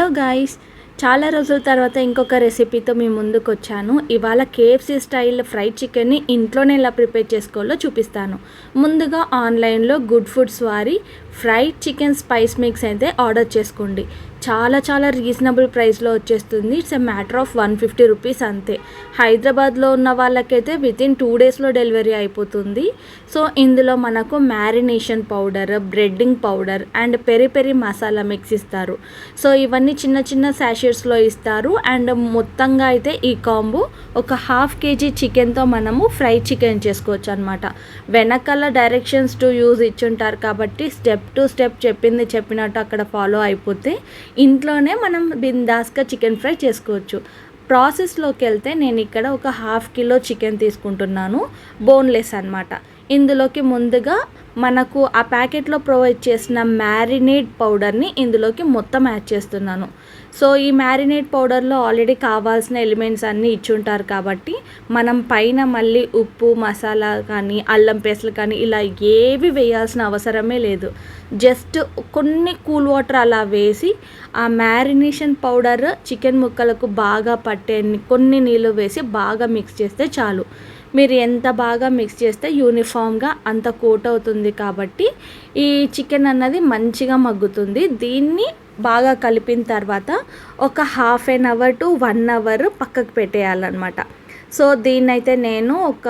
Hello guys. చాలా రోజుల తర్వాత ఇంకొక రెసిపీతో మీ ముందుకు వచ్చాను ఇవాళ కేఎఫ్సీ స్టైల్ ఫ్రైడ్ చికెన్ని ఇంట్లోనే ఎలా ప్రిపేర్ చేసుకోవాలో చూపిస్తాను. ముందుగా ఆన్లైన్లో గుడ్ ఫుడ్స్ వారి ఫ్రైడ్ చికెన్ స్పైస్ మిక్స్ అయితే ఆర్డర్ చేసుకోండి. చాలా చాలా రీజనబుల్ ప్రైస్లో వచ్చేస్తుంది. It's a matter of one fifty rupees అంతే. హైదరాబాద్లో ఉన్న వాళ్ళకైతే వితిన్ టూ డేస్లో డెలివరీ అయిపోతుంది. సో ఇందులో మనకు marination powder breading powder and peri peri masala mix ఇస్తారు. సో ఇవన్నీ చిన్న చిన్న శాషెట్స్లో ఇస్తారు. అండ్ మొత్తంగా అయితే ఈ కాంబో ఒక హాఫ్ కేజీ చికెన్తో మనము ఫ్రై చికెన్ చేసుకోవచ్చు అనమాట వెనకాల డైరెక్షన్స్ టు యూజ్ ఇచ్చుంటారు కాబట్టి స్టెప్ టు స్టెప్ చెప్పింది చెప్పినట్టు అక్కడ ఫాలో అయిపోతే ఇంట్లోనే మనం బిందాస్గా చికెన్ ఫ్రై చేసుకోవచ్చు. ప్రాసెస్లోకి వెళ్తే నేను ఇక్కడ ఒక హాఫ్ కిలో చికెన్ తీసుకుంటున్నాను బోన్లెస్ అనమాట ఇందులోకి ముందుగా మనకు ఆ ప్యాకెట్లో ప్రొవైడ్ చేసిన మ్యారినేట్ పౌడర్ని ఇందులోకి మొత్తం యాడ్ చేస్తున్నాను. సో ఈ మ్యారినేట్ పౌడర్లో ఆల్రెడీ కావాల్సిన ఎలిమెంట్స్ అన్నీ ఇచ్చుంటారు కాబట్టి మనం పైన మళ్ళీ ఉప్పు మసాలా కానీ అల్లం పేస్ట్లు కానీ ఇలా ఏవి వేయాల్సిన అవసరమే లేదు. జస్ట్ కొన్ని కూల్ వాటర్ అలా వేసి ఆ మ్యారినేషన్ పౌడర్ చికెన్ ముక్కలకు బాగా పట్టే కొన్ని నీళ్ళు వేసి బాగా మిక్స్ చేస్తే చాలు. మీరు ఎంత బాగా మిక్స్ చేస్తే యూనిఫామ్గా అంత కోట్ అవుతుంది కాబట్టి ఈ చికెన్ అన్నది మంచిగా మగ్గుతుంది. దీన్ని బాగా కలిపిన తర్వాత ఒక half an hour to one hour పక్కకు పెట్టేయాలన్నమాట. సో దీన్నైతే నేను ఒక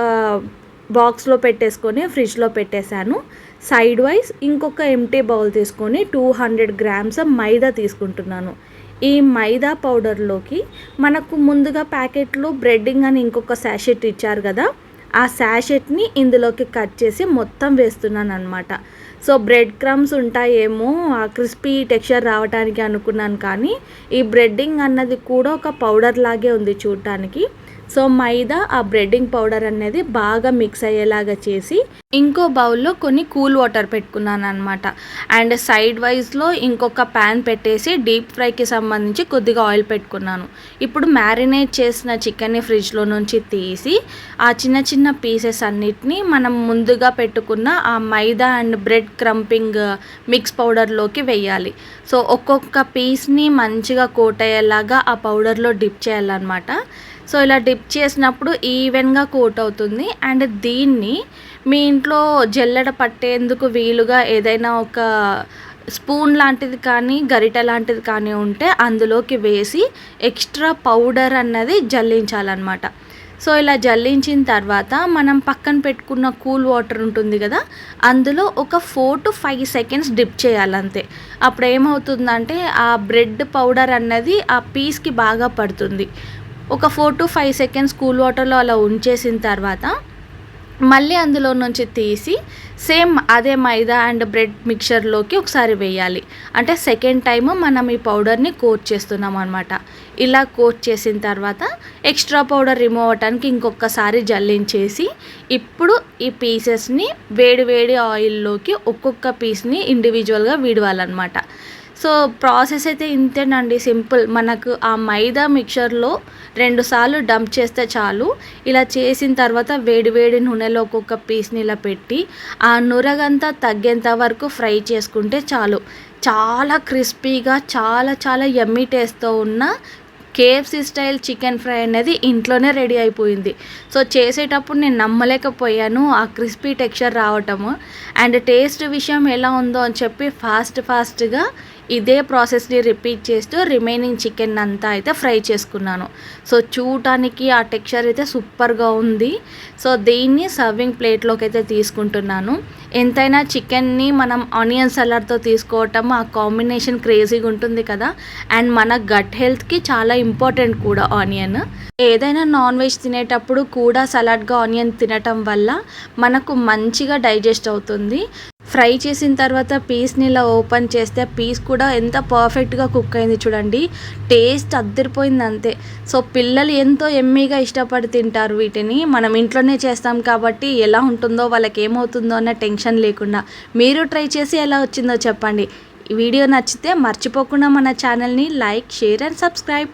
బాక్స్లో పెట్టేసుకొని ఫ్రిడ్జ్లో పెట్టేశాను. సైడ్ వైజ్ ఇంకొక ఎంటీ బౌల్ తీసుకొని టూ హండ్రెడ్ గ్రామ్స్ మైదా తీసుకుంటున్నాను. ఈ మైదా పౌడర్లోకి మనకు ముందుగా ప్యాకెట్లో బ్రెడ్డింగ్ అని ఇంకొక శాషెట్ ఇచ్చారు కదా ఆ శాషెట్ని ఇందులోకి కట్ చేసి మొత్తం వేస్తున్నాను అనమాట సో బ్రెడ్ క్రమ్స్ ఉంటాయేమో ఆ క్రిస్పీ టెక్స్చర్ రావడానికి అనుకున్నాను కానీ ఈ బ్రెడ్డింగ్ అన్నది కూడా ఒక పౌడర్ లాగే ఉంది చూడటానికి సో మైదా ఆ బ్రెడ్డింగ్ పౌడర్ అనేది బాగా మిక్స్ అయ్యేలాగా చేసి ఇంకో బౌల్లో కొన్ని కూల్ వాటర్ పెట్టుకున్నాను అనమాట అండ్ సైడ్ వైజ్లో ఇంకొక ప్యాన్ పెట్టేసి డీప్ ఫ్రైకి సంబంధించి కొద్దిగా ఆయిల్ పెట్టుకున్నాను. ఇప్పుడు మ్యారినేట్ చేసిన చికెన్ని ఫ్రిడ్జ్లో నుంచి తీసి ఆ చిన్న చిన్న పీసెస్ అన్నిటినీ మనం ముందుగా పెట్టుకున్న ఆ maida and bread crumbing mix పౌడర్లోకి వేయాలి సో ఒక్కొక్క పీస్ని మంచిగా కోట్ అయ్యేలాగా ఆ పౌడర్లో డిప్ చేయాలన్నమాట. సో ఇలా డిప్ చేసినప్పుడు ఈవెన్గా కోట్ అవుతుంది. అండ్ దీన్ని మీ ఇంట్లో జల్లెడ పట్టేందుకు వీలుగా ఏదైనా ఒక స్పూన్ లాంటిది కానీ గరిట లాంటిది కానీ ఉంటే అందులోకి వేసి ఎక్స్ట్రా పౌడర్ అన్నది జల్లించాలన్నమాట. సో ఇలా జల్లించిన తర్వాత మనం పక్కన పెట్టుకున్న కూల్ వాటర్ ఉంటుంది కదా అందులో ఒక four to five seconds dip చేయాలంతే. అప్పుడు ఏమవుతుందంటే ఆ బ్రెడ్ పౌడర్ అన్నది ఆ పీస్కి బాగా పడుతుంది. ఒక four to five seconds cool వాటర్లో అలా ఉంచేసిన తర్వాత మళ్ళీ అందులో నుంచి తీసి సేమ్ అదే మైదా అండ్ బ్రెడ్ మిక్చర్లోకి ఒకసారి వేయాలి. అంటే సెకండ్ టైం మనం ఈ పౌడర్ని కోట్ చేస్తున్నాం అనమాట ఇలా కోట్ చేసిన తర్వాత ఎక్స్ట్రా పౌడర్ రిమూవ్ అవ్వటానికి ఇంకొకసారి జల్లించేసి ఇప్పుడు ఈ పీసెస్ని వేడి వేడి ఆయిల్లోకి ఒక్కొక్క పీస్ని ఇండివిజువల్గా విడవాలన్నమాట. సో ప్రాసెస్ అయితే ఇంతేనండి సింపుల్. మనకు ఆ మైదా మిక్చర్లో రెండు సార్లు డంప్ చేస్తే చాలు. ఇలా చేసిన తర్వాత వేడివేడి నూనెలో ఒక్కొక్క పీస్ని ఇలా పెట్టి ఆ నురగంతా తగ్గేంత వరకు ఫ్రై చేసుకుంటే చాలు. చాలా క్రిస్పీగా చాలా చాలా ఎమ్మీ టేస్ట్తో ఉన్న కేఎఫ్సీ స్టైల్ చికెన్ ఫ్రై అనేది ఇంట్లోనే రెడీ అయిపోయింది. సో చేసేటప్పుడు నేను నమ్మలేకపోయాను ఆ క్రిస్పీ టెక్స్చర్ రావటము. అండ్ టేస్ట్ విషయం ఎలా ఉందో అని చెప్పి ఫాస్ట్ ఫాస్ట్గా ఇదే ప్రాసెస్ని రిపీట్ చేస్తూ రిమైనింగ్ చికెన్ అంతా అయితే ఫ్రై చేసుకున్నాను. సో చూడటానికి ఆ టెక్స్చర్ అయితే సూపర్గా ఉంది. సో దీన్ని సర్వింగ్ ప్లేట్లోకి అయితే తీసుకుంటున్నాను. ఎంతైనా చికెన్ని మనం ఆనియన్ సలాడ్తో తీసుకోవటం ఆ కాంబినేషన్ క్రేజీగా ఉంటుంది కదా. అండ్ మన గట్ హెల్త్కి చాలా ఇంపార్టెంట్ కూడా ఆనియన్. ఏదైనా నాన్ వెజ్ తినేటప్పుడు కూడా సలాడ్గా ఆనియన్ తినటం వల్ల మనకు మంచిగా డైజెస్ట్ అవుతుంది. ఫ్రై చేసిన తర్వాత పీస్ని ఇలా ఓపెన్ చేస్తే పీస్ కూడా ఎంత పర్ఫెక్ట్గా కుక్ అయింది చూడండి. టేస్ట్ అద్దరిపోయింది అంతే. సో పిల్లలు ఎంతో ఎమ్మీగా ఇష్టపడి తింటారు వీటిని. మనం ఇంట్లోనే చేస్తాం కాబట్టి ఎలా ఉంటుందో వాళ్ళకి ఏమవుతుందో అన్న టెన్షన్ లేకుండా. మీరు ట్రై చేసి ఎలా వచ్చిందో చెప్పండి. వీడియో నచ్చితే మర్చిపోకుండా మన ఛానల్ని లైక్ షేర్ అండ్ సబ్స్క్రైబ్.